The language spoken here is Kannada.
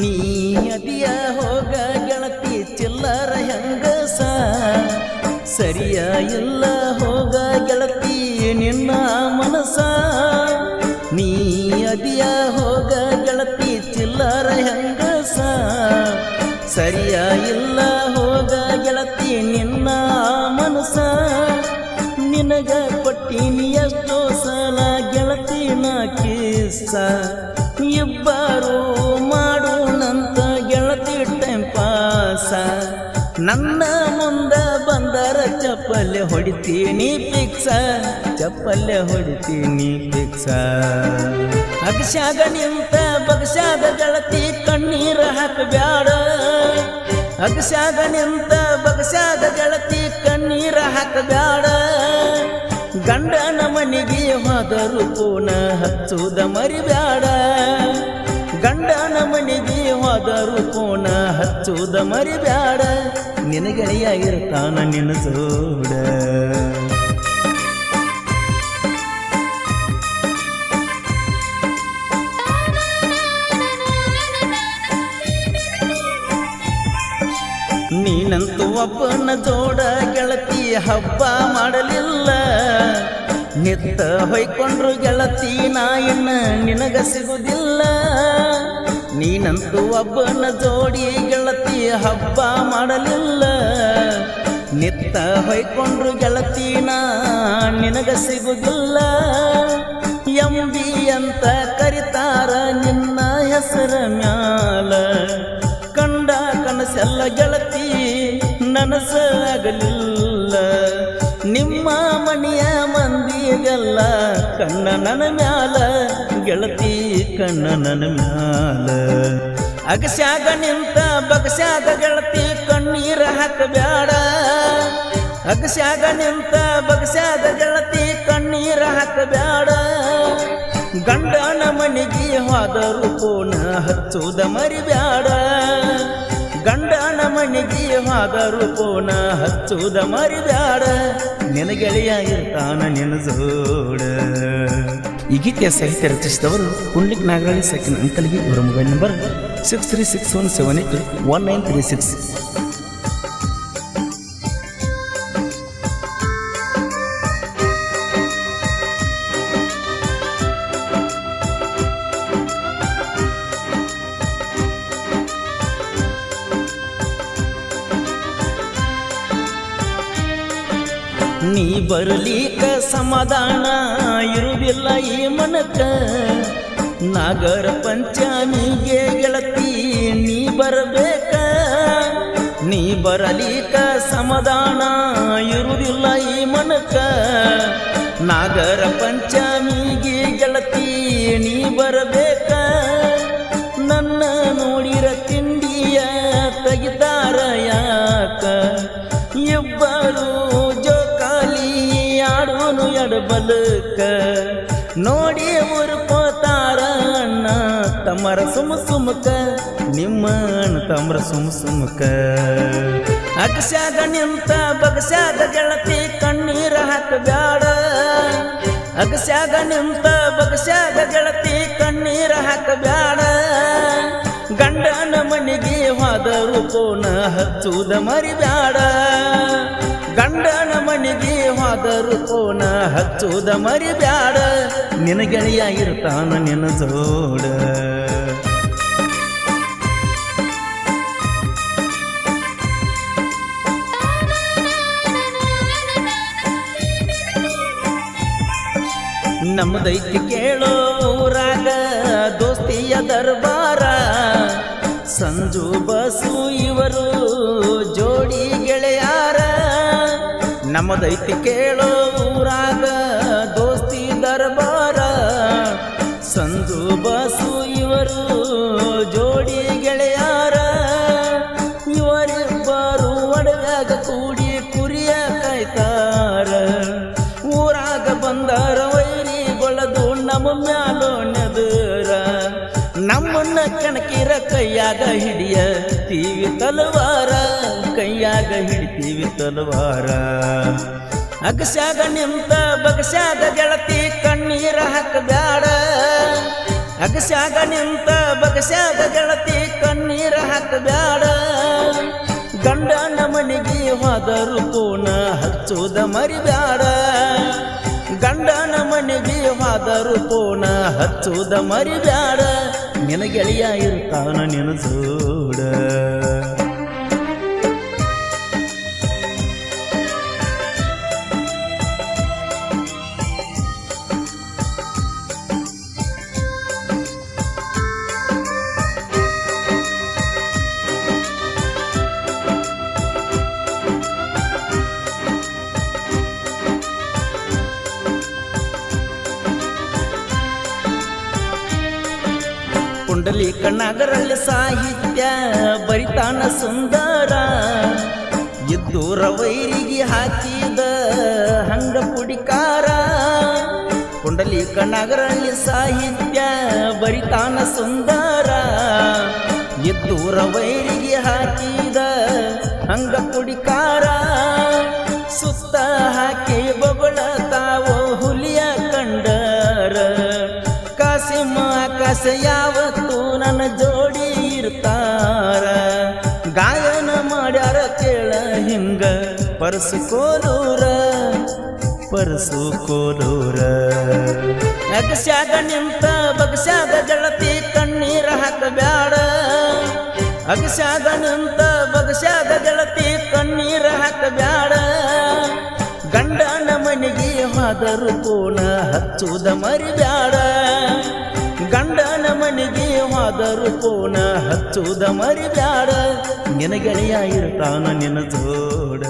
ನೀ ಅದಿಯ ಹೋಗ ಗೆಳತಿ ಚಿಲ್ಲರ ಹೆಂಗಸ? ಸರಿಯ ಇಲ್ಲ ಹೋಗ ಗೆಳತಿ ನಿನ್ನ ಮನಸ? ನೀ ಅದಿಯ ಹೋಗ ಗೆಳತಿ ಚಿಲ್ಲರ ಹೆಂಗಸ? ಸರಿಯ ಇಲ್ಲ ಹೋಗ ಗೆಳತಿ ನಿನ್ನ ಮನಸ? ನಿನಗ ಕೊಟ್ಟಿನಿ ಎಷ್ಟೋ ಸಲ ಗೆಳತಿನ ಕಿಸ್ಸ? ಇಬ್ಬರು ಮಾಡು ಪಾಸ ನನ್ನ ಮುಂದ ಬಂದರ ಚಪ್ಪಲೆ ಹೊಡಿತೀನಿ ಪಿಕ್ಸ. ಚಪ್ಪಲ್ಲೆ ಹೊಡಿತೀನಿ ಪಿಕ್ಸ. ಅಗಶಾಗ ನಿಂತ ಬಗಸ್ಯಾಗ ಗಳತಿ ಕಣ್ಣೀರ ಹಾಕಬ್ಯಾಡ. ಅಗಶಾಗ ನಿಂತ ಬಗಸ್ಯಾಗ ಗಳತಿ ಕಣ್ಣೀರ ಹಾಕಬ್ಯಾಡ. ಗಂಡನ ಮನೆಗೆ ಹೋದರು ಪೂನ ಹಚ್ಚುದ ಮರಿಬ್ಯಾಡ. ಗಂಡನ ಮನೆಗೆ ಹೋದರು ಕೋಣ ಹಚ್ಚುದ ಮರಿಬ್ಯಾಡ. ನಿನಗೆಳೆಯ ಇರ್ತಾನ ನಿನ್ನ ಜೋಡ ನೀನಂತೂ ಒಬ್ಬನ ಜೋಡ ಗೆಳತಿ ಹಬ್ಬ ಮಾಡಲಿಲ್ಲ. ನಿತ್ತ ಹೊಯ್ಕೊಂಡ್ರು ಗೆಳತಿ ನಾ ಇನ್ನ ನಿನಗ ಸಿಗುದಿಲ್ಲ. ನೀನಂತೂ ಒಬ್ಬನ ಜೋಡಿ ಗೆಳತಿ ಹಬ್ಬ ಮಾಡಲಿಲ್ಲ. ನಿತ್ತ ಹೊಯ್ಕೊಂಡ್ರು ಗೆಳತಿ ನಾ, ನಿನಗ ಸಿಗುದಿಲ್ಲ. ಎಂಬಿ ಅಂತ ಕರಿತಾರ ನಿನ್ನ ಹೆಸರ ಮ್ಯಾಲ. ಕಂಡ ಕನಸೆಲ್ಲ ಗೆಳತಿ ನನಸಾಗಲಿಲ್ಲ ಮಂದಿಗೆಲ್ಲ ಕಣ್ಣ ಮ್ಯಾಲ, ಗೆಳತಿ ಕಣ್ಣ ಮ್ಯಾಲ. ಅಗಸ್ಯಾಗ ನಿಂತ, ಬಗಸ್ಯಾಗ ಗೆಳತಿ ಕಣ್ಣೀರ ಹಾಕಬ್ಯಾಡ. ಅಗಸ್ಯಾಗ ನಿಂತ, ಬಗಸ್ಯಾಗ ಗೆಳತಿ ಕಣ್ಣೀರ ಹಾಕಬ್ಯಾಡ. ಗಂಡನ ಮನೆಗೆ ಹೋದರು ಕೋಣ ಹಚ್ಚುದ ಮರಿಬ್ಯಾಡ. ಗಂಡನ ಮನೆಗೆ ಹಾದರು ಪೋನ ಹಚ್ಚುದ ಮರಿದಾಡ ನಿನಗೆಳೆಯ ಇರ್ತಾನ ನಿನ್ನ ಜೋಡ. ಈ ಗೀತೆಯ ಸಾಹಿತ್ಯ ರಚಿಸಿದವರು ಪುಂಡ್ಲಿಕ್ ನಾಗರಾಜ್ ಸೆಕೆಂಡ್ ಅಂಕಲ್ಗೆ ಇವರ mobile number six three six one seven eight one nine three six ನೀ ಬರಲಿಕ ಸಮಾಧಾನ ಇರುವಿಲ್ಲ ಈ ಮನಕ. ನಾಗರ ಪಂಚಮಿಗೆ ಗೆಳತಿ, ನೀ ಬರಬೇಕ. ನೀ ಬರಲಿಕ ಸಮಾಧಾನ ಇರುವುದಿಲ್ಲ ಈ ಮನಕ. ನಾಗರ ಪಂಚಮಿಗೆ ಗೆಳತಿ, ನೀ ಬರಬೇಕ. ಆಡೋನು ಎಡಬಲಕ ನೋಡಿ ಉರ್ಕೋತಾರ ಅಣ್ಣ, ತಮ್ಮರ ಸುಮ್ ಸುಮಕ ನಿಮ್ಮ ತಮ್ಮರ ಸುಮ ಸುಮಕ. ಅಗಸ್ಯಾಗ ನಿಂತ ಬಗಸ್ಯಾಗ ಗೆಳತಿ ಕಣ್ಣೀರ ಹಾಕಬ್ಯಾಡ. ಅಗಸ್ಯಾಗ ನಿಂತ ಬಗಸ್ಯಾಗ ಗೆಳತಿ ಕಣ್ಣೀರ ಹಾಕಬ್ಯಾಡ. ಗಂಡನ ಮನೆಗೆ ಹೋದರು ಕೋನ ಹಚ್ಚುದ ಮರಿಬ್ಯಾಡ. ಗಂಡನ ಮನೆಗೆ ಹೋದರು ಕೋನ ಹಚ್ಚುದ ಮರಿಬ್ಯಾಡ. ನಿನ ಗೆಳೆಯ ಇರ್ತಾನ ನಿನ್ನ ಜೋಡ. ನಮ್ಮದೈತಿ ಕೇಳೋ ಊರಾಗ ದೋಸ್ತಿಯ ದರ್ಬಾರ. ಸಂಜು ಬಸು ಇವರು ಜೋಡಿ ಗೆಳೆಯಾರ ನಮ್ಮದೈತಿ ಕೇಳೋ ಊರಾಗ ದೋಸ್ತಿ ದರ್ಬಾರ ಸಂದು ಬಸು ಇವರು ಕಿರ ಕೈಯಾಗ ಹಿಡಿಯತೀವಿ ತಲವಾರ, ಕೈಯಾಗ ಹಿಡಿತೀವಿ ತಲವಾರ. ಅಗಸ್ಯಾಗ ನಿಂತ ಬಗಸ್ಯಾಗ ಗೆಳತಿ ಕಣ್ಣೀರ ಹಾಕಬ್ಯಾಡ. ಅಗಸ್ಯಾಗ ನಿಂತ ಬಗಸ್ಯಾಗ ಗೆಳತಿ ಕಣ್ಣೀರ ಹಾಕಬೇಡ ಗಂಡ ಮನೆಗೆ ಹೋದರು ಕೋನ ಬ್ಯಾಡ ಮರಿಬ್ಯಾಡ. ನಮನಿಗೆ ಮನೆಗೆ ಹೋದರು ಕೋನ ಹಚ್ಚುದ ಮರಿಬ್ಯಾಡ. ನಿನ ಗೆಳೆಯ ಇರ್ತಾನ ನಿನ ಪುಂಡಲಿ ಕಣ್ಣಗರಲ್ಲಿ ಸಾಹಿತ್ಯ, ಬರಿತಾನ ಸುಂದರ. ಇದ್ದೂರ ವೈರಿಗೆ ಹಾಕಿದ ಹಂಗ ಪುಡಿಕಾರ. ಕುಂಡಲಿ ಕಣ್ಣಗರಲ್ಲಿ ಸಾಹಿತ್ಯ, ಬರಿತಾನ ಸುಂದರ. ಇದ್ದೂರ ವೈರಿಗೆ ಹಾಕಿದ ಹಂಗ ಪುಡಿಕಾರ. ಸುತ್ತ ಹಾಕಿ ಬೊಗಳತಾವೋ ಹುಲಿಯ ಕಂಡರ. ಕಾಸಿಮ ಆಕಾಶ ಯಾವತ್ತು ನನ್ನ ಜೋಡಿ ಇರ್ತಾರ? ಗಾಯನ ಮಾಡ್ಯಾರ ಕೇಳ ಹಿಂಗ. ಪರಸು ಕೋಲೂರ ಪರಸು ಕೋಲೂರ ಅಗಸ್ಯಾಗ ನಿಂತ, ಬಗಸ್ಯಾಗ ಗೆಳತಿ ಕಣ್ಣೀರ ಹಾಕಬ್ಯಾಡ. ಅಗಸ್ಯಾಗ ನಿಂತ, ಬಗಸ್ಯಾಗ ಜಳತಿ ಕಣ್ಣೀರ ಹಾಕಬ್ಯಾಡ. ಗಂಡನ ಮನೆಗೆ ಮಾದರು ಕೋಣ ಹಚ್ಚುದ ಮರಿಬ್ಯಾಡ. ಗಂಡನ ಮನೆಗೆ ಹೋದರು ಕೋನ ಹಚ್ಚುದ ಮರಿಬ್ಯಾಡ. ನಿನಗೆಳೆಯ ಇರ್ತಾನ ನಿನ್ನ ಜೋಡ.